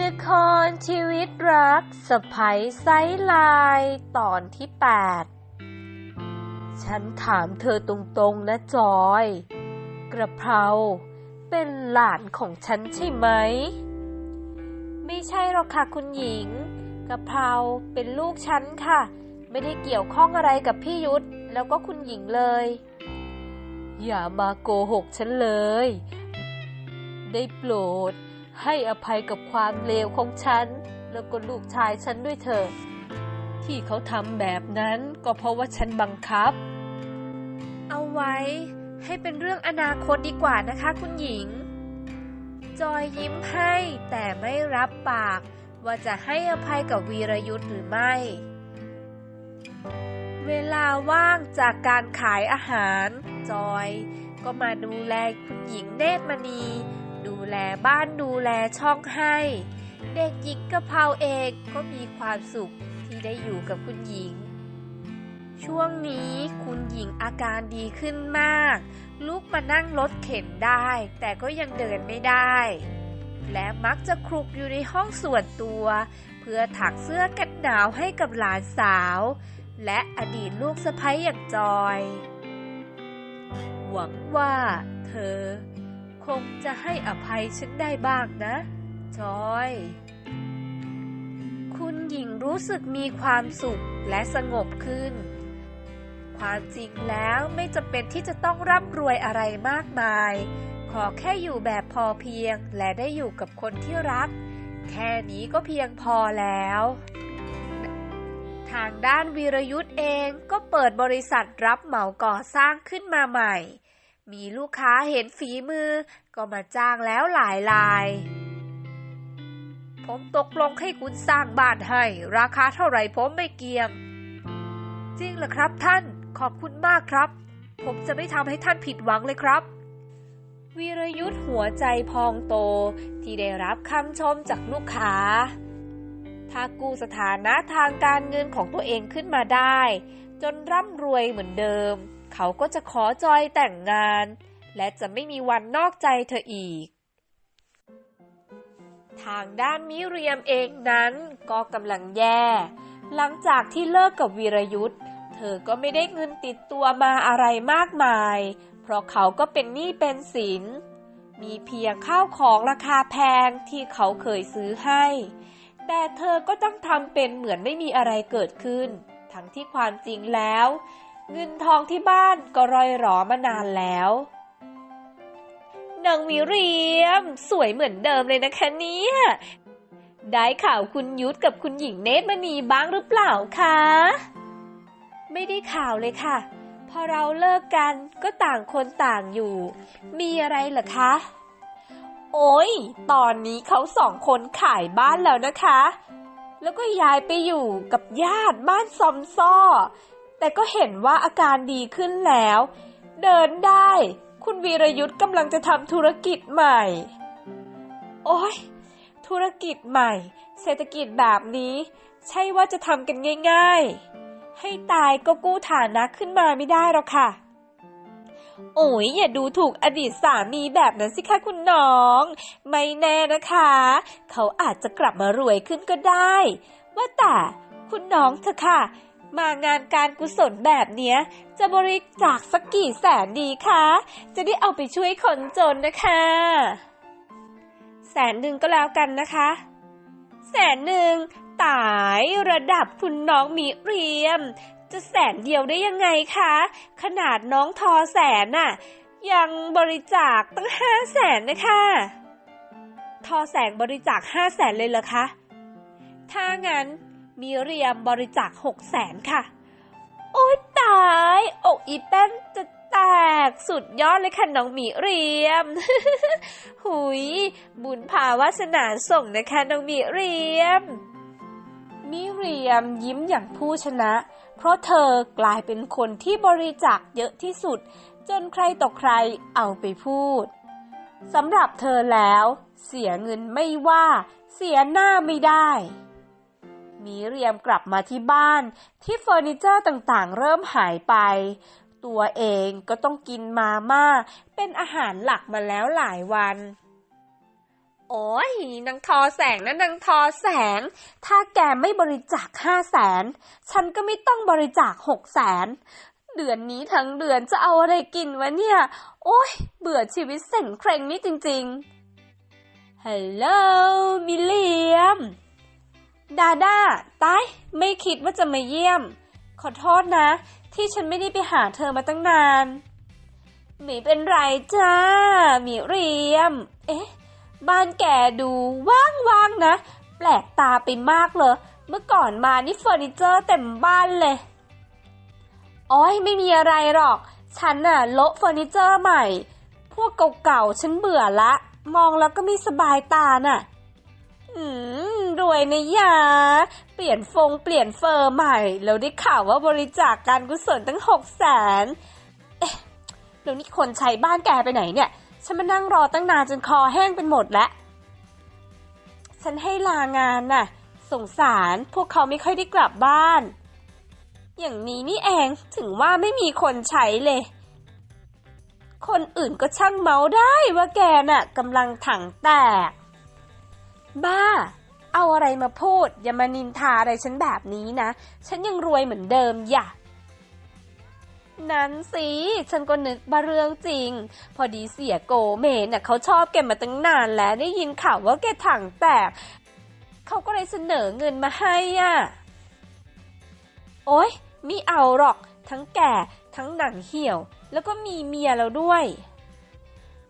ละครชีวิตรักสะพ้ยไซไลน์ตอนที่ 8 ฉันถามเธอตรงๆนะจอย กระเพราเป็นหลานของฉันใช่ไหม ไม่ใช่หรอกค่ะคุณหญิง กระเพราเป็นลูกฉันค่ะ ไม่ได้เกี่ยวข้องอะไรกับพี่ยุทธแล้วก็คุณหญิงเลย อย่ามาโกหกฉันเลย ได้โปรด ให้อภัยกับความเลวของฉัน แล้วก็ลูกชายฉันด้วยเถอะที่เขาทำแบบนั้นก็เพราะว่าฉันบังคับ เอาไว้ให้เป็นเรื่องอนาคตดีกว่านะคะคุณหญิง จอยยิ้มให้แต่ไม่รับปากว่าจะให้อภัยกับวีรยุทธ์หรือไม่ เวลาว่างจากการขายอาหาร จอยก็มาดูแลคุณหญิงเนตรมณี ดูแลบ้านดูแลช่องให้ เด็กหญิงกะเพราเองก็มีความสุขที่ได้อยู่กับคุณหญิง ช่วงนี้คุณหญิงอาการดีขึ้นมาก ลุกมานั่งรถเข็นได้ แต่ก็ยังเดินไม่ได้ และมักจะคลุกอยู่ในห้องส่วนตัว เพื่อถักเสื้อกันหนาวให้กับหลานสาว และอดีตลูกสะใภ้อย่างจอย หวังว่าเธอ คงจะให้อภัยฉันได้บ้างนะ จอย คุณหญิงรู้สึกมีความสุขและสงบขึ้น ความจริงแล้วไม่จำเป็นที่จะต้องร่ำรวยอะไรมากมาย ขอแค่อยู่แบบพอเพียงและได้อยู่กับคนที่รัก แค่นี้ก็เพียงพอแล้ว ทางด้านวีรยุทธ์เองก็เปิดบริษัทรับเหมาก่อสร้างขึ้นมาใหม่ มีลูกค้าเห็นฝีมือ ก็มาจ้างแล้วหลายราย ผมตกลงให้คุณสร้างบ้านให้ ราคาเท่าไหร่ผมไม่เกี่ยง จริงเหรอครับท่านขอบคุณมากครับ ผมจะไม่ทำให้ท่านผิดหวังเลยครับ วีรยุทธ์หัวใจพองโตที่ได้รับคำชมจากลูกค้า ถ้ากู้สถานะทางการเงินของตัวเองขึ้นมาได้ จนร่ำรวยเหมือนเดิม เขาก็จะขอจอยแต่งงาน และจะไม่มีวันนอกใจเธออีก ทางด้านมิเรียมเองนั้นก็กำลังแย่ หลังจากที่เลิกกับวีรยุทธ์เธอก็ไม่ได้เงินติดตัวมาอะไรมากมาย เพราะเขาก็เป็นหนี้เป็นสิน มีเพียงข้าวของราคาแพงที่เขาเคยซื้อให้ แต่เธอก็ต้องทำเป็นเหมือนไม่มีอะไรเกิดขึ้น ทั้งที่ความจริงแล้ว เงินทองที่บ้านก็ร่อยหรอมานานแล้วนางมิเรียม สวยเหมือนเดิมเลยนะคะเนี่ยได้ข่าวคุณยุทธกับคุณหญิงเนตรมณีบ้างหรือเปล่าคะไม่ได้ข่าวเลยค่ะ พอเราเลิกกันก็ต่างคนต่างอยู่ มีอะไรเหรอคะ โอ้ยตอนนี้เขาสองคนขายบ้านแล้วนะคะ แล้วก็ย้ายไปอยู่กับญาติบ้านซอมซ่อ แต่ก็เห็นว่าอาการดีขึ้นแล้ว เดินได้ คุณวีรยุทธ์กำลังจะทำธุรกิจใหม่ โอ้ยธุรกิจใหม่ เศรษฐกิจแบบนี้ ใช่ว่าจะทำกันง่าย ๆ ให้ตายก็กู้ฐานะขึ้นมาไม่ได้หรอกค่ะ โอ้ยอย่าดูถูกอดีตสามีแบบนั้นสิคะคุณน้อง ไม่แน่นะคะ เขาอาจจะกลับมารวยขึ้นก็ได้ ว่าแต่คุณน้องเถอะค่ะ มางานการกุศลแบบเนี้ย จะบริจาคสักกี่แสนดีคะ จะได้เอาไปช่วยคนจนนะคะ แสนหนึ่งก็แล้วกันนะคะ แสนหนึ่งตายระดับคุณน้องมีเรียม จะแสนเดียวได้ยังไงคะ ขนาดน้องทอแสนน่ะ ยังบริจาคตั้งห้าแสนนะคะทอแสนบริจาคห้าแสนเลยเหรอคะ ถ้างั้น มีเรียมบริจาคหกแสนค่ะ โอ๊ยตาย อกอีแป้นจะแตกสุดยอดเลยค่ะน้องหมีเรียม หุย บุญพาวาสนาส่งนะคะน้องหมีเรียม มิเรียมยิ้มอย่างผู้ชนะ เพราะเธอกลายเป็นคนที่บริจาคเยอะที่สุด จนใครต่อใครเอาไปพูดสำหรับเธอแล้ว เสียเงินไม่ว่า เสียหน้าไม่ได้ มิเรียมกลับมาที่บ้าน ที่เฟอร์นิเจอร์ต่างๆ เริ่มหายไป ตัวเองก็ต้องกินมาม่า เป็นอาหารหลักมาแล้วหลายวัน โอ้ยนางทอแสงนะนางทอแสง ถ้าแกไม่บริจาคห้าแสนฉันก็ไม่ต้องบริจาคหกแสนเดือนนี้ทั้งเดือนจะเอาอะไรกินวะเนี่ย โอ้ย เบื่อชีวิตเส้นเคร่งนี่จริงๆ ฮัลโหล มิเลียม ดาดาตาย ไม่คิดว่าจะมาเยี่ยม ขอโทษนะ ที่ฉันไม่ได้ไปหาเธอมาตั้งนานไม่เป็นไรจ้ามิเรียม เอ๊ะ บ้านแกดูว่างๆนะ แปลกตาไปมากเลย เมื่อก่อนมานี่เฟอร์นิเจอร์เต็มบ้านเลยอ้อยไม่มีอะไรหรอก ฉันน่ะโละเฟอร์นิเจอร์ใหม่ พวกเก่าๆ ฉันเบื่อละ มองแล้วก็ไม่สบายตาน่ะ อืม รวยนะยาเปลี่ยนฟงเปลี่ยนเฟอร์ใหม่ แล้วได้ข่าวว่าบริจาคการกุศลตั้งหกแสนเอ๊ะแล้วนี่คนใช้บ้านแกไปไหนเนี่ย ฉันมานั่งรอตั้งนานจนคอแห้งเป็นหมดแล้ว ฉันให้ลางานน่ะ สงสารพวกเขาไม่ค่อยได้กลับบ้าน อย่างนี้นี่เองถึงว่าไม่มีคนใช้เลยคนอื่นก็ช่างเมาได้ว่าแกน่ะกำลังถังแตก บ้า เอาอะไรมาพูด อย่ามานินทาอะไรฉันแบบนี้นะ ฉันยังรวยเหมือนเดิมอย่านั้นสิฉันก็นึกบาเรื่องจริง พอดีเสียโกเมนน่ะเขาชอบแกมาตั้งนานแล้วได้ยินข่าวว่าแกถังแตก เขาก็เลยเสนอเงินมาให้อะ โอ๊ยไม่เอาหรอก ทั้งแก่ทั้งหนังเหี่ยว แล้วก็มีเมียแล้วด้วย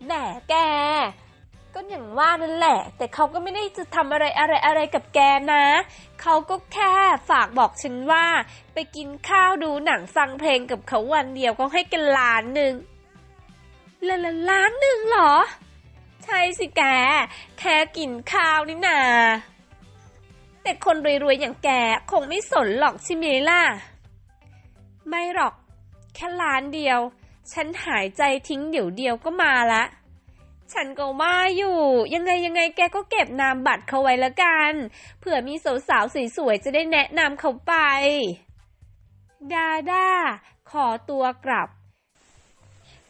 แหน่แก ก็อย่างว่านั่นแหละ แต่เขาก็ไม่ได้จะทำอะไรอะไรอะไรกับแกนะ เขาก็แค่ฝากบอกฉันว่า ไปกินข้าวดูหนังฟังเพลงกับเขาวันเดียวก็ให้กันล้านหนึ่งละละล้านหนึ่งเหรอ ใช่สิแก แค่กินข้าวนี่นาแต่คนรวยๆอย่างแกคงไม่สนหรอกใช่ไหมล่ะ ไม่หรอก แค่ล้านเดียว ฉันหายใจทิ้งเดี๋ยวเดียวก็มาละ ฉันก็ว่าอยู่ ยังไงยังไงแกก็เก็บนามบัตรเขาไว้ละกันเผื่อมีสาวๆสวยๆจะได้แนะนำเขาไป ดาดาขอตัวกลับ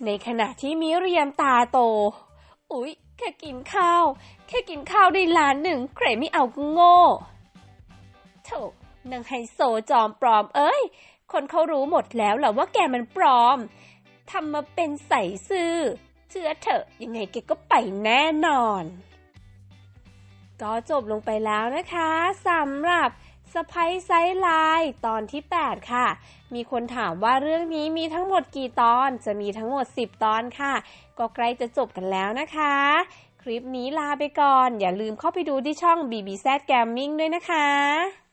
ในขณะที่มิเรียมตาโต อุ๊ย แค่กินข้าว แค่กินข้าวได้ล้านหนึ่งใครไม่เอาก็โง่โถนางไฮโซจอมปลอมเอ้ย คนเขารู้หมดแล้วแหละว่าแกมันปลอมทำมาเป็นใส่ซื่อ ชื่อเถอะยังไงแกก็ไปแน่นอน ก็จบลงไปแล้วนะคะสำหรับสไปไซไลน์ตอนที่ 8 ค่ะ มีคนถามว่าเรื่องนี้มีทั้งหมดกี่ตอน จะมีทั้งหมด 10 ตอนค่ะ ก็ใกล้จะจบกันแล้วนะคะ คลิปนี้ลาไปก่อน อย่าลืมเข้าไปดูที่ช่อง BBZ Gaming ด้วยนะคะ